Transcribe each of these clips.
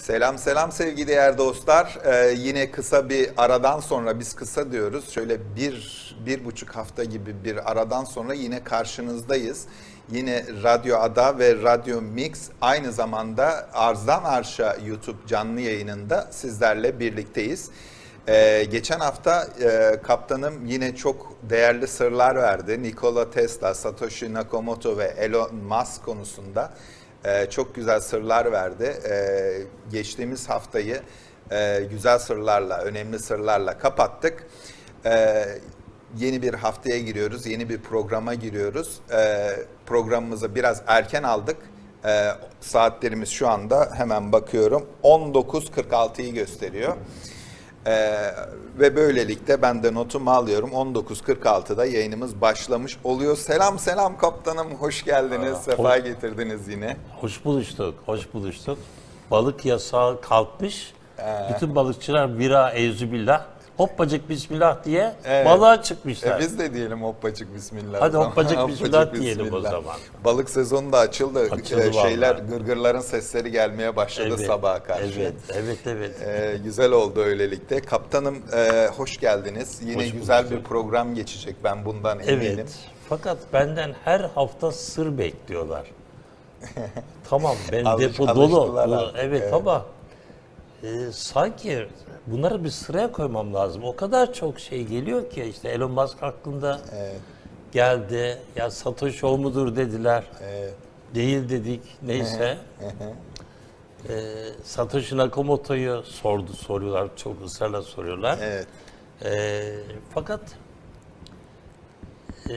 Selam selam sevgili değerli dostlar. Ee, yine kısa bir aradan sonra biz kısa diyoruz. Şöyle bir, bir buçuk hafta gibi bir aradan sonra yine karşınızdayız. Yine Radyo Ada ve Radyo Mix aynı zamanda Arzdan Arşa YouTube canlı yayınında sizlerle birlikteyiz. Ee, geçen hafta e, kaptanım yine çok değerli sırlar verdi. Nikola Tesla, Satoshi Nakamoto ve Elon Musk konusunda e, çok güzel sırlar verdi. E, geçtiğimiz haftayı e, güzel sırlarla, önemli sırlarla kapattık. E, yeni bir haftaya giriyoruz, yeni bir programa giriyoruz. E, programımızı biraz erken aldık. E, saatlerimiz şu anda hemen bakıyorum 19.46'yı gösteriyor. Ee, ve böylelikle ben de notumu alıyorum. 19.46'da yayınımız başlamış oluyor. Selam selam kaptanım, hoş geldiniz, Aa, sefa hoş- getirdiniz yine. Hoş buluştuk, hoş buluştuk. Balık yasağı kalkmış. Bütün balıkçılar bira eyzubillah, hoppacık bismillah diye Evet. balığa çıkmışlar. E biz de diyelim hoppacık bismillah. Hadi zaman. hoppacık bismillah diyelim o zaman. Balık sezonu da açıldı. Açıldı Ee, şeyler, vallahi. gırgırların sesleri gelmeye başladı sabaha karşı. Evet, evet, evet. Ee, güzel oldu öylelikle. Kaptanım e, hoş geldiniz. Yine Hoş güzel bulduk. bir program geçecek ben bundan eminim. Evet. Fakat benden her hafta sır bekliyorlar. tamam ben Alış- depo dolu. Evet, evet. ama e, sanki bunları bir sıraya koymam lazım. O kadar çok şey geliyor ki işte Elon Musk hakkında Evet, geldi. Ya Satoshi o mudur dediler. evet. Değil dedik. Neyse. Ee, Satoshi Nakamoto'yu sordu, soruyorlar. Çok ısrarla soruyorlar. evet. Ee, fakat e,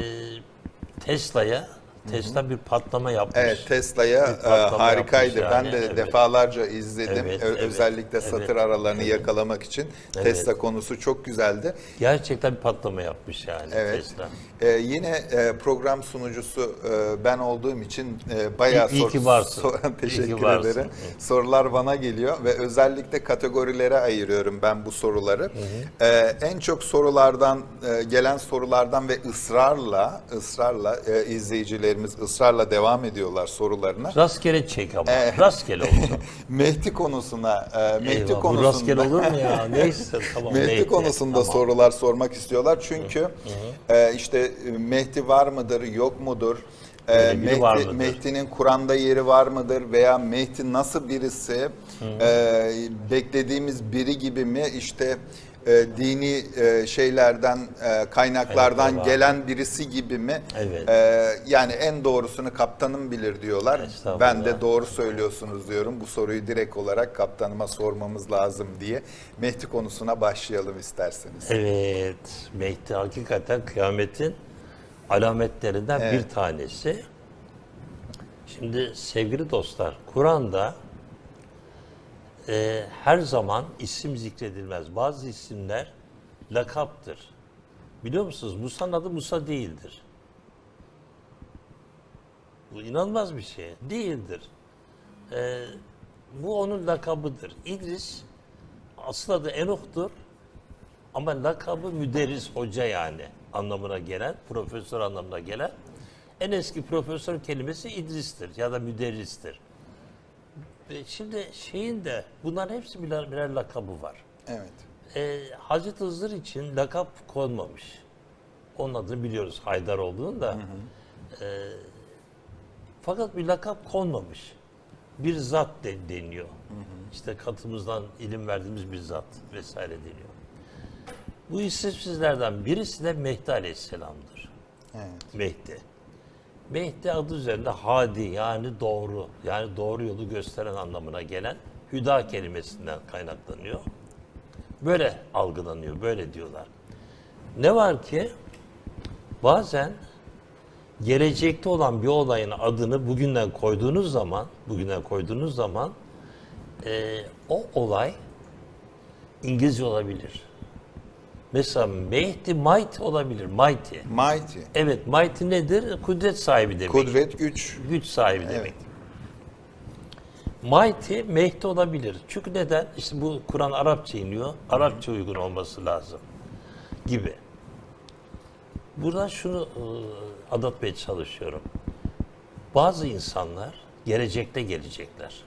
Tesla'ya Tesla bir patlama yapmış. Evet Tesla'ya e, harikaydı. yapmış ben yani, de evet. defalarca izledim. Evet, evet, Özellikle evet. satır aralarını yakalamak için. Evet. Tesla konusu çok güzeldi. Gerçekten bir patlama yapmış yani Evet. Tesla. Ee, yine e, program sunucusu e, ben olduğum için e, bayağı İyi- iyi ki varsın. sor- İyi ki teşekkür varsın. ederim. Sorular bana geliyor ve özellikle kategorilere ayırıyorum ben bu soruları. Ee, en çok sorulardan e, gelen sorulardan ve ısrarla ısrarla e, izleyicilerimiz ısrarla devam ediyorlar sorularına. Rastgele çek ama. Evet. Rastgele olsun. Mehdi konusuna, e, Mehdi Eyvah, bu konusunda rastgele olur mu ya? Neyse tamam. Mehdi neyse, konusunda tamam. sorular sormak istiyorlar. Çünkü e, işte e, Mehdi var mıdır, yok mudur? E, var Mehdi? Mehdi'nin Kur'an'da yeri var mıdır? Veya Mehdi nasıl birisi? E, beklediğimiz biri gibi mi? İşte e, dini e, şeylerden, e, kaynaklardan Kaynaklar var. gelen birisi gibi mi? Evet. E, yani en doğrusunu kaptanım bilir diyorlar. Ben de doğru söylüyorsunuz diyorum. Bu soruyu direkt olarak kaptanıma sormamız lazım diye. Mehdi konusuna başlayalım isterseniz. Evet, Mehdi hakikaten kıyametin alametlerinden Evet. bir tanesi. Şimdi sevgili dostlar, Kur'an'da e, her zaman isim zikredilmez. Bazı isimler lakaptır. Biliyor musunuz? Musa'nın adı Musa değildir. Bu inanılmaz bir şey. Değildir. E, bu onun lakabıdır. İdris asıl adı Enoch'tur. Ama lakabı müderris hoca yani anlamına gelen, profesör anlamına gelen. En eski profesör kelimesi İdris'tir ya da müderristir. Şimdi şeyin de bunların hepsi birer, birer lakabı var. Evet. Ee, Hazreti Hızır için lakap konmamış. Onun adını biliyoruz Haydar olduğunu da. Ee, fakat bir lakap konmamış. Bir zat de, deniyor. İşte katımızdan ilim verdiğimiz bir zat vesaire deniyor. Bu isimsizlerden birisi de Mehdi Aleyhisselam'dır. Evet. Mehdi. Mehdi adı üzerinde hadi yani doğru yani doğru yolu gösteren anlamına gelen hüda kelimesinden kaynaklanıyor. Böyle algılanıyor, böyle diyorlar. Ne var ki bazen gelecekte olan bir olayın adını bugünden koyduğunuz zaman, bugünden koyduğunuz zaman eee, o olay İngilizce olabilir. Mesela Mehdi Might olabilir. Mighty. Mighty. Evet, mighty nedir? Kudret sahibi demek. Kudret, güç. Güç sahibi demek. Mighty, Mehdi olabilir. Çünkü neden? İşte bu Kur'an Arapça iniyor. Arapça uygun olması lazım. Gibi. Buradan şunu e, anlatmaya çalışıyorum. Bazı insanlar gelecekte gelecekler.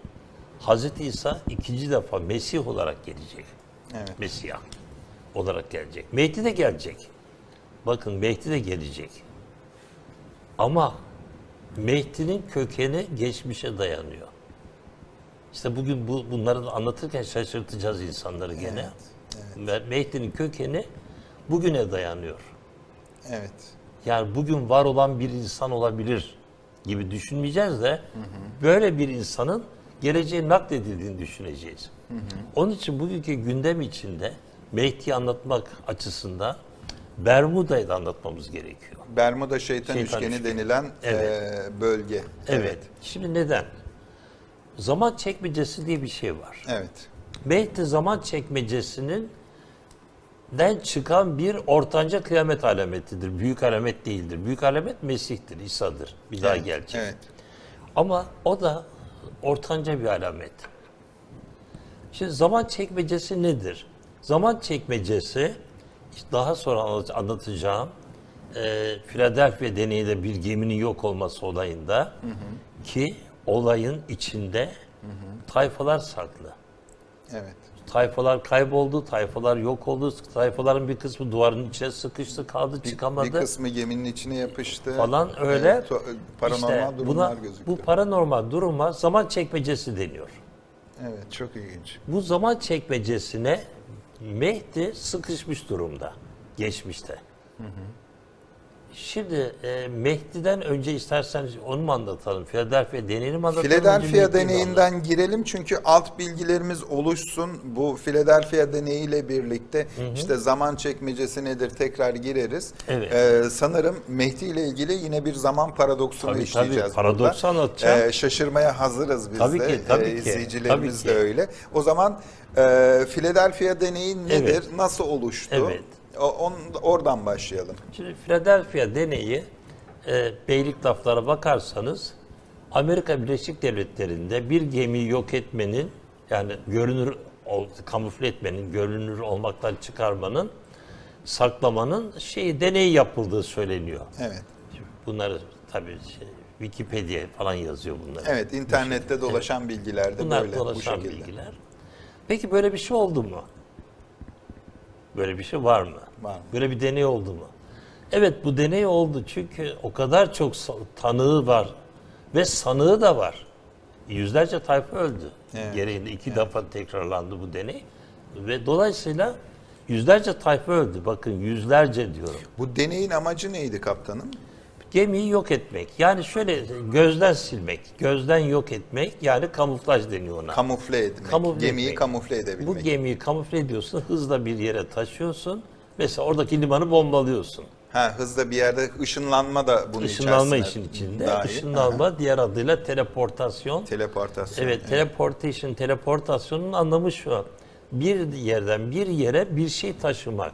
Hazreti İsa ikinci defa Mesih olarak gelecek. Evet. Mesih olarak gelecek. Mehdi de gelecek. Bakın Mehdi de gelecek. Ama Mehdi'nin kökeni geçmişe dayanıyor. İşte bugün bu bunları anlatırken şaşırtacağız insanları gene. Ve Mehdi'nin kökeni bugüne dayanıyor. Evet. Yani bugün var olan bir insan olabilir gibi düşünmeyeceğiz de böyle bir insanın geleceğe nakledildiğini düşüneceğiz. Onun için bugünkü gündem içinde Mehdi'yi anlatmak açısından Bermuda'yı da anlatmamız gerekiyor. Bermuda şeytan, Şeytan üçgeni üçgeni. denilen Evet. e, bölge. Evet. Şimdi neden? Zaman çekmecesi diye bir şey var. Evet. Mehdi zaman çekmecesinin den çıkan bir ortanca kıyamet alametidir. Büyük alamet değildir. Büyük alamet Mesih'tir, İsa'dır. Bir daha gelecek. Evet. Ama o da ortanca bir alamet. Şimdi zaman çekmecesi nedir? Zaman çekmecesi daha sonra anlat- anlatacağım e, Philadelphia deneyinde bir geminin yok olması olayında ki olayın içinde tayfalar saklı. Evet. Tayfalar kayboldu, tayfalar yok oldu, tayfaların bir kısmı duvarın içine sıkıştı, kaldı, çıkamadı. Bir kısmı geminin içine yapıştı. Falan öyle. Evet, to- paranormal İşte durumlar buna, gözüktü. Bu paranormal duruma zaman çekmecesi deniyor. Evet, çok ilginç. Bu zaman çekmecesine Mehdi sıkışmış durumda geçmişte. Şimdi e, Mehdi'den önce istersen onu mu anlatalım? Philadelphia deneyini mi anlatalım? Philadelphia deneyinden girelim çünkü alt bilgilerimiz oluşsun. Bu Philadelphia deneyiyle birlikte işte zaman çekmecesi nedir tekrar gireriz. Evet. Ee, sanırım Mehdi ile ilgili yine bir zaman paradoksunu Tabii, işleyeceğiz tabii. Paradoksu burada. anlatacağım. Ee, şaşırmaya hazırız biz Tabii de. ki, tabii Ee, ki, İzleyicilerimiz tabii de ki. öyle. O zaman e, Philadelphia deneyi nedir? Evet. Nasıl oluştu? Evet. O, on- oradan başlayalım. Şimdi Philadelphia deneyi e, beylik laflara bakarsanız Amerika Birleşik Devletleri'nde bir gemiyi yok etmenin yani görünür kamufle etmenin, görünür olmaktan çıkarmanın, saklamanın şeyi deneyi yapıldığı söyleniyor. Evet. Bunları tabii şey, Wikipedia falan yazıyor bunları. Evet, internette dolaşan bilgiler de Bunlar böyle bu dolaşan şekilde. bilgiler. Peki böyle bir şey oldu mu? Böyle bir şey var mı? Var mı? Böyle bir deney oldu mu? Evet bu deney oldu çünkü o kadar çok tanığı var ve sanığı da var. Yüzlerce tayfa öldü. Evet. Gereğinde iki defa tekrarlandı bu deney. Ve dolayısıyla yüzlerce tayfa öldü. Bakın yüzlerce diyorum. Bu deneyin amacı neydi kaptanım? Gemiyi yok etmek. Yani şöyle gözden silmek, gözden yok etmek yani kamuflaj deniyor ona. Kamufle etmek. Kamufle Gemiyi etmek. kamufle edebilmek. Bu gemiyi kamufle ediyorsun, hızla bir yere taşıyorsun. Mesela oradaki limanı bombalıyorsun. ha, hızla bir yerde ışınlanma da bunun Işınlanma işin içinde. dahil. Işınlanma diğer adıyla teleportasyon. Teleportasyon. Evet, teleportation, teleportasyonun anlamı şu. Bir yerden bir yere bir şey taşımak.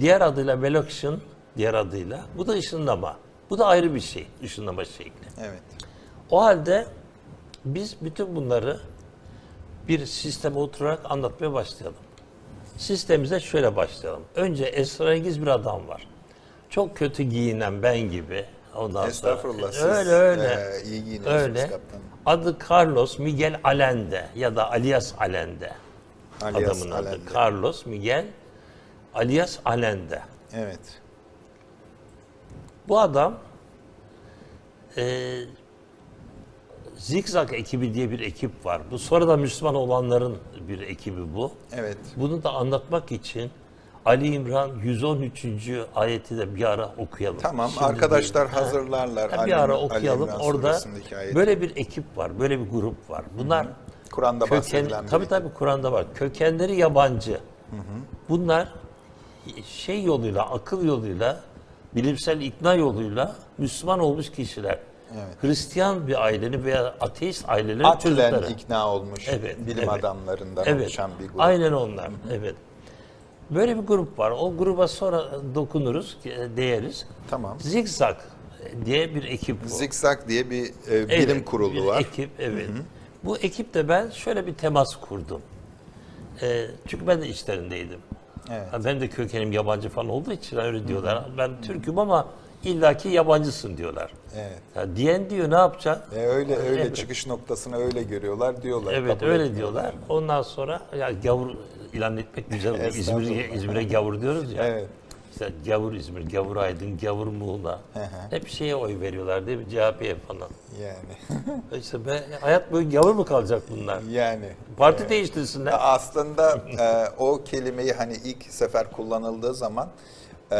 Diğer adıyla veloction, diğer adıyla. Bu da ışınlama. Bu da ayrı bir şey, ışınlama şekli. Evet. O halde biz bütün bunları bir sisteme oturarak anlatmaya başlayalım. Sistemimize şöyle başlayalım. Önce esrarengiz bir adam var. Çok kötü giyinen ben gibi. Ondan Estağfurullah. sonra Siz, öyle öyle. e, iyi giyiniyorsunuz öyle. kaptanım. Adı Carlos Miguel Allende ya da alias Allende. Alias Adamın adı Allende. Carlos Miguel alias Allende. Evet. Bu adam e, Zigzag ekibi diye bir ekip var. Bu sonradan Müslüman olanların bir ekibi bu. Evet. Bunu da anlatmak için Ali İmran 113. ayeti de bir ara okuyalım. Tamam. Şimdi arkadaşlar bir- hazırlarlar. Ha, bir ara okuyalım. Orada böyle bir ekip var, böyle bir grup var. Bunlar Kur'an'da köken, bahsedilen tabii tabii Kur'an'da var. Kökenleri yabancı. Bunlar şey yoluyla, akıl yoluyla, bilimsel ikna yoluyla Müslüman olmuş kişiler. Evet. Hristiyan bir ailenin veya ateist ailelerin Aklen çocukları. ikna olmuş Evet, bilim evet. adamlarından Evet. oluşan bir grup. Aynen onlar. Evet. Böyle bir grup var. O gruba sonra dokunuruz, değeriz. Tamam. Zigzag diye bir ekip bu. Zikzak diye bir e, bilim Evet, kurulu bir var. Ekip, evet. Bu ekipte ben şöyle bir temas kurdum. Ee, çünkü ben de içlerindeydim. Evet. Ben de kökenim yabancı falan olduğu için öyle diyorlar. Ben Türk'üm ama illaki yabancısın diyorlar. Evet. Ya diyen diyor ne yapacak? E öyle öyle Evet. çıkış noktasını öyle görüyorlar diyorlar. Evet kabul öyle diyorlar. Ondan sonra ya gavur ilan etmek güzel oluyor. İzmir'e gavur diyoruz ya. Evet. İşte gavur İzmir, gavur Aydın, gavur Muğla. Hep şeye oy veriyorlar değil mi? CHP'ye falan. Yani İşte be, hayat boyu gavur mu kalacak bunlar? yani Parti değiştirsinler. aslında e, o kelimeyi hani ilk sefer kullanıldığı zaman e,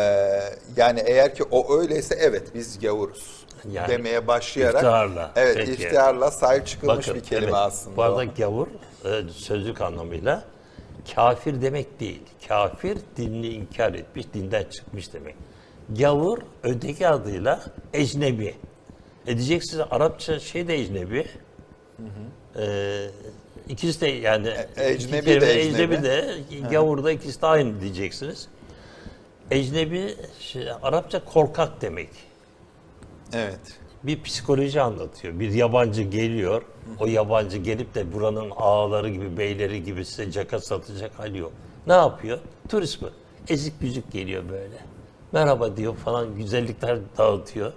yani eğer ki o öyleyse evet biz gavuruz Yani demeye başlayarak iftiharla, evet peki. iftiharla sahip çıkılmış Bakın, bir kelime evet, aslında. Bu o. arada gavur e, sözlük anlamıyla kafir demek değil. Kafir dinini inkar etmiş, dinden çıkmış demek. Gavur öteki adıyla ecnebi. E diyeceksiniz Arapça şey de ecnebi. E, ikisi de yani E, iki ecnebi kelime de ecnebi. ecnebi de gavur da ikisi de aynı diyeceksiniz. Ecnebi şey, Arapça korkak demek Evet. Bir psikoloji anlatıyor. Bir yabancı geliyor. O yabancı gelip de buranın ağaları gibi, beyleri gibi size caka satacak hali yok. Ne yapıyor? Turist mi? Ezik büzük geliyor böyle. Merhaba diyor falan güzellikler dağıtıyor.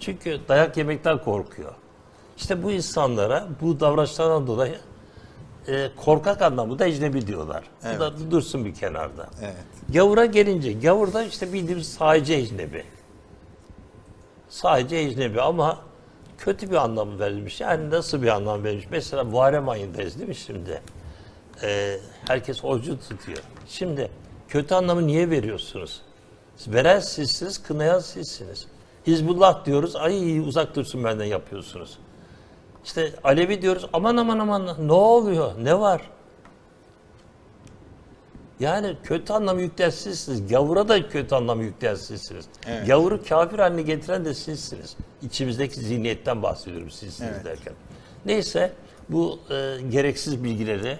Çünkü dayak yemekten korkuyor. İşte bu insanlara bu davranışlardan dolayı e, korkak anlamında ecnebi diyorlar. Bu da dursun bir kenarda. Evet. Gavura gelince, gavurda işte bildiğimiz sadece ecnebi. Sadece ecnebi ama kötü bir anlam verilmiş. Yani nasıl bir anlam verilmiş? Mesela Muharrem ayındayız değil mi şimdi? Ee, herkes orucu tutuyor. Şimdi kötü anlamı niye veriyorsunuz? Veren sizsiniz, kınayan sizsiniz. Hizbullah diyoruz, ay uzak dursun benden yapıyorsunuz. İşte Alevi diyoruz, aman aman aman ne oluyor, ne var? Yani kötü anlamı yükleyen sizsiniz. Gavura da kötü anlamı yükleyen sizsiniz. Evet. Gavuru kafir haline getiren de sizsiniz. İçimizdeki zihniyetten bahsediyorum sizsiniz Evet. derken. Neyse bu e, gereksiz bilgileri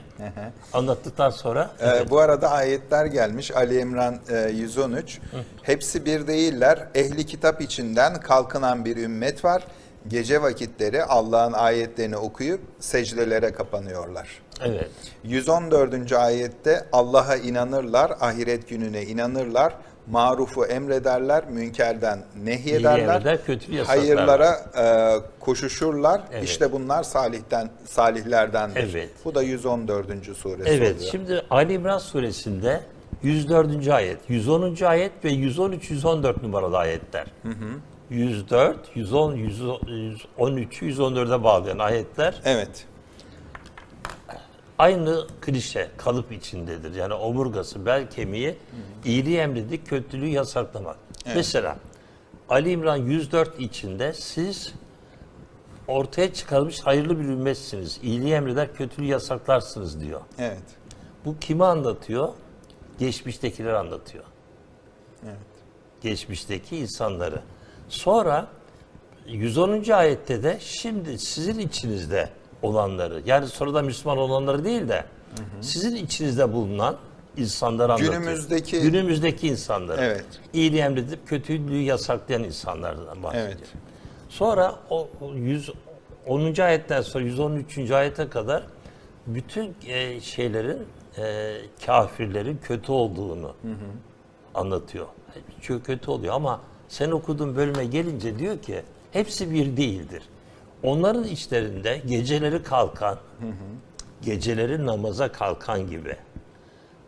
anlattıktan sonra Ee, bu arada ayetler gelmiş. Ali İmran e, 113. Hepsi bir değiller. Ehli kitap içinden kalkınan bir ümmet var. Gece vakitleri Allah'ın ayetlerini okuyup secdelere kapanıyorlar. Evet 114. ayette Allah'a inanırlar, ahiret gününe inanırlar, marufu emrederler, münkerden nehyederler, yasaklarlar. hayırlara e, koşuşurlar. Evet. İşte bunlar salihten salihlerdendir. Evet. Bu da 114. suresi Evet, oluyor. şimdi Ali İmran suresinde 104. ayet, 110. ayet ve 113 114 numaralı ayetler. 104, 110, 113, 114'e bağlayan ayetler Evet. Aynı klişe, kalıp içindedir. Yani omurgası, bel kemiği iyiliği emredik, kötülüğü yasaklamak. Mesela Ali İmran 104 içinde siz ortaya çıkarılmış hayırlı bir ümmetsiniz. İyiliği emreder, kötülüğü yasaklarsınız diyor. Evet. Bu kimi anlatıyor? Geçmiştekileri anlatıyor. Evet. Geçmişteki insanları. Sonra 110. ayette de şimdi sizin içinizde olanları, yani sonradan Müslüman olanları değil de sizin içinizde bulunan insanları anlatıyor. Günümüzdeki- Günümüzdeki insanları. Evet. İyiliği emredip kötülüğü yasaklayan insanlardan bahsediyor. Evet. Sonra o o 110. ayetten sonra 113. ayete kadar bütün e, şeylerin e, kafirlerin kötü olduğunu anlatıyor. Çok kötü oluyor ama sen okuduğun bölüme gelince diyor ki hepsi bir değildir. Onların içlerinde geceleri kalkan, geceleri namaza kalkan gibi.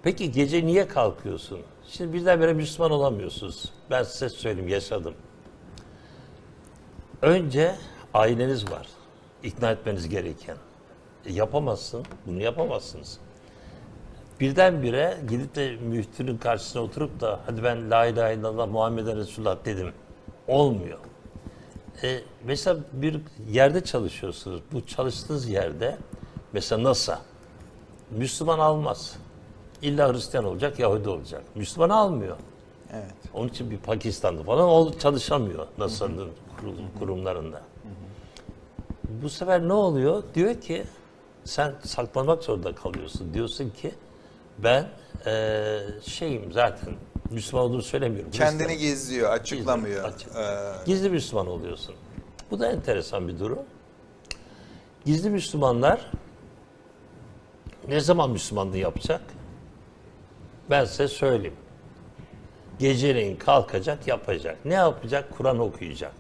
Peki gece niye kalkıyorsun? Şimdi birdenbire Müslüman olamıyorsunuz. Ben size söyleyeyim yaşadım. Önce aileniz var. İkna etmeniz gereken. E, yapamazsın. Bunu yapamazsınız. Birdenbire gidip de müftünün karşısına oturup da hadi ben la ilahe illallah Muhammeden Resulullah dedim. Olmuyor. E, mesela bir yerde çalışıyorsunuz. Bu çalıştığınız yerde mesela NASA Müslüman almaz. İlla Hristiyan olacak, Yahudi olacak. Müslüman almıyor. Evet. Onun için bir Pakistan'da falan o çalışamıyor NASA'nın kurumlarında. Bu sefer ne oluyor? Diyor ki sen saklanmak zorunda kalıyorsun. Diyorsun ki ben eee, şeyim zaten Müslüman olduğunu söylemiyorum. Kendini Hristiyanım. gizliyor, açıklamıyor. Açık. Ee, Gizli Müslüman oluyorsun. Bu da enteresan bir durum. Gizli Müslümanlar ne zaman Müslümanlığı yapacak? Ben size söyleyeyim. Geceleyin kalkacak, yapacak. Ne yapacak? Kur'an okuyacak.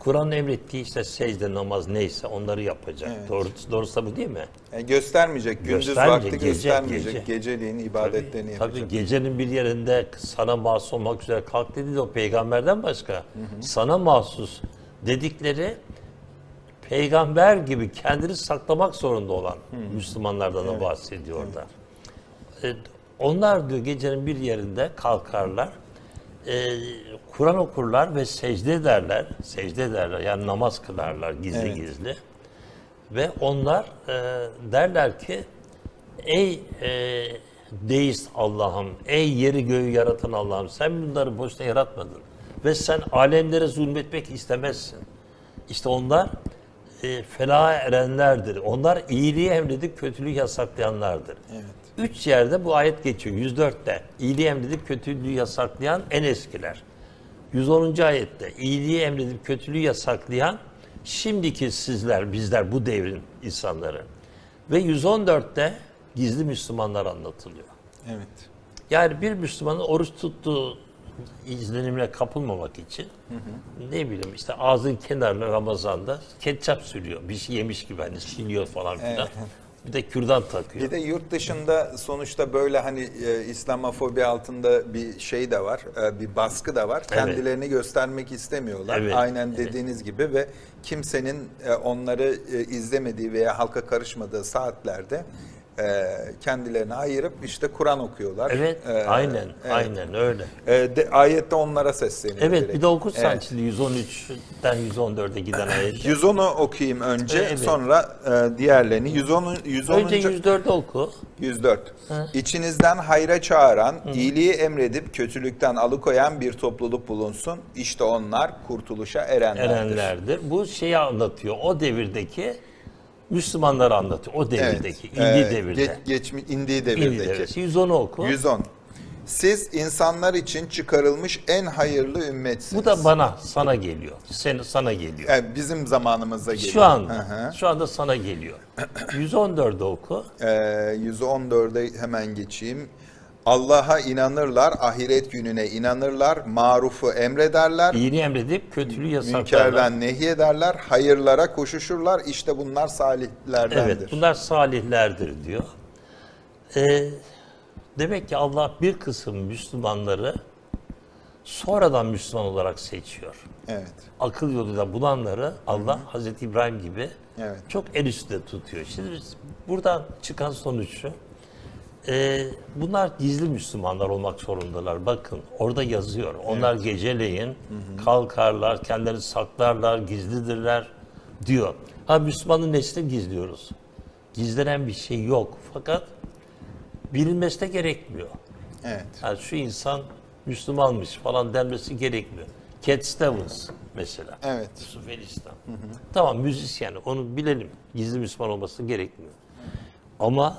Kur'an emrettiği işte secde, namaz neyse onları yapacak. Evet. Doğru, doğrusu da bu değil mi? E, göstermeyecek, gündüz Göstermeyecek, vakti gece, göstermeyecek. gece. Geceliğin ibadetlerini Tabii yapacak. gecenin bir yerinde sana mahsus olmak üzere kalk dedi de o peygamberden başka. Sana mahsus dedikleri peygamber gibi kendini saklamak zorunda olan Müslümanlardan da bahsediyor orada. E, onlar diyor gecenin bir yerinde kalkarlar, e, Kur'an okurlar ve secde ederler, secde ederler yani namaz kılarlar gizli Evet. gizli. Ve onlar e, derler ki ey e, deist Allah'ım, ey yeri göğü yaratan Allah'ım sen bunları boşuna yaratmadın. Ve sen alemlere zulmetmek istemezsin. İşte onlar e, felaha erenlerdir. Onlar iyiliği emredip kötülüğü yasaklayanlardır. Evet. Üç yerde bu ayet geçiyor. 104'te iyiliği emredip kötülüğü yasaklayan en eskiler. 110. ayette iyiliği emredip kötülüğü yasaklayan şimdiki sizler, bizler bu devrin insanları. Ve 114'te gizli Müslümanlar anlatılıyor. Evet. Yani bir Müslümanın oruç tuttuğu izlenimine kapılmamak için ne bileyim işte ağzın kenarına Ramazan'da ketçap sürüyor. Bir şey yemiş gibi hani siliyor falan filan. Bir de kürdan takıyor. Bir de yurt dışında sonuçta böyle hani e, İslamofobi altında bir şey de var, e, bir baskı da var. Kendilerini göstermek istemiyorlar. Evet, Aynen dediğiniz gibi ve kimsenin e, onları e, izlemediği veya halka karışmadığı saatlerde e, kendilerini ayırıp işte Kur'an okuyorlar. Evet, E, aynen, evet. aynen öyle. E, de, ayette onlara sesleniyor. Evet, direkt. bir de okursan Evet. şimdi 113'ten 114'e giden ayet. 110'u okuyayım önce, Evet. sonra e, diğerlerini. 110'u 110. Önce 104'ü oku. 104. İçinizden hayra çağıran, iyiliği emredip kötülükten alıkoyan bir topluluk bulunsun. İşte onlar kurtuluşa erenlerdir. erenlerdir. Bu şeyi anlatıyor. O devirdeki Müslümanları anlatıyor. O Evet. devirdeki, indiği Ee, devirde. Geç, geçmi, indiği devirdeki. devirde. 110'u oku. 110. Siz insanlar için çıkarılmış en hayırlı ümmetsiniz. Bu da bana, sana geliyor. Sen, sana geliyor. Yani bizim zamanımıza geliyor. Şu anda, Hı hı. şu anda sana geliyor. 114'ü oku. Ee, 114'e hemen geçeyim. Allah'a inanırlar, ahiret gününe inanırlar, marufu emrederler, İyiliği emredip kötülüğü yasaklarlar. Münkerden nehyederler, hayırlara koşuşurlar. İşte bunlar salihlerdendir. Evet, bunlar salihlerdir diyor. Ee, demek ki Allah bir kısım Müslümanları sonradan Müslüman olarak seçiyor. Evet. akıl yoluyla bulanları Allah Hazreti İbrahim gibi Evet. çok el üstünde tutuyor. Şimdi buradan çıkan sonuç şu. E, bunlar gizli Müslümanlar olmak zorundalar. Bakın orada yazıyor. Onlar geceleyin kalkarlar, kendilerini saklarlar, gizlidirler diyor. Ha Müslümanın neslini gizliyoruz. Gizlenen bir şey yok. Fakat bilinmesi de gerekmiyor. Evet. Yani şu insan Müslümanmış falan denmesi gerekmiyor. Cat Stevens mesela. Evet. Yusuf Elistan. Tamam müzisyen onu bilelim. Gizli Müslüman olması gerekmiyor. Ama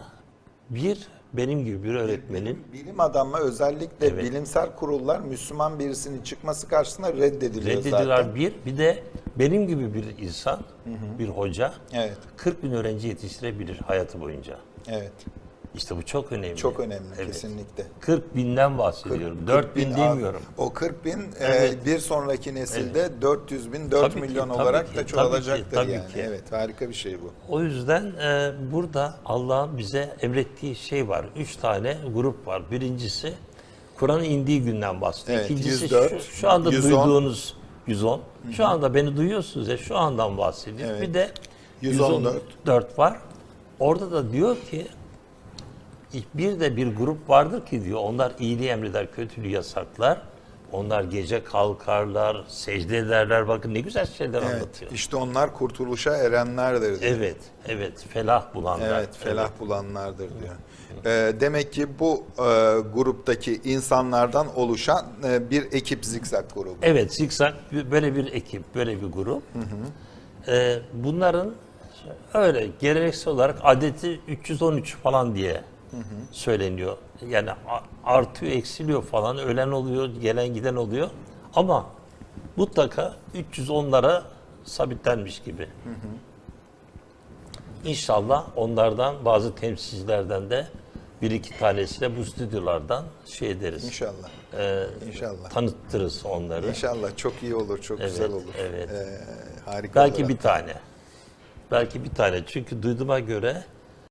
bir benim gibi bir öğretmenin Bilim adamı özellikle Evet. bilimsel kurullar Müslüman birisinin çıkması karşısında reddediliyor zaten. reddediler bir. Bir de benim gibi bir insan, bir hoca Evet. 40 bin öğrenci yetiştirebilir hayatı boyunca. Evet. İşte bu çok önemli. Çok önemli Evet. kesinlikle. 40 binden bahsediyorum. 4 bin bin demiyorum. O 40 bin e, Evet. bir sonraki nesilde 400 bin, 4 Tabii ki, milyon tabii olarak ki, da tabii ki, çoğalacaktır tabii yani. ki. Evet harika bir şey bu. O yüzden e, burada Allah'ın bize emrettiği şey var. Üç tane grup var. Birincisi Kur'an'ın indiği günden bahsediyor. Evet, İkincisi 104, şu, şu anda 110. duyduğunuz 110. Şu anda beni duyuyorsunuz ya şu andan bahsediyor. Evet. Bir de 114. 114 var. Orada da diyor ki bir de bir grup vardır ki diyor onlar iyiliği emreder, kötülüğü yasaklar. Onlar gece kalkarlar, secde ederler. Bakın ne güzel şeyler Evet. anlatıyor. İşte onlar kurtuluşa erenlerdir diyor. Evet, evet. Felah bulanlar. Evet, felah bulanlardır diyor. Ee, demek ki bu e, gruptaki insanlardan oluşan e, bir ekip zikzak grubu. Evet, zikzak böyle bir ekip, böyle bir grup. Ee, bunların öyle geleneksel olarak adeti 313 falan diye söyleniyor. Yani artıyor, eksiliyor falan, ölen oluyor, gelen giden oluyor. Ama mutlaka 310'lara sabitlenmiş gibi. İnşallah onlardan bazı temsilcilerden de bir iki tanesiyle bu stüdyolardan şey ederiz. İnşallah. Ee, İnşallah. tanıttırız onları. İnşallah çok iyi olur, çok Evet, güzel olur. evet. Ee, harika Belki olur. bir tane. Belki bir tane. Çünkü duyduğuma göre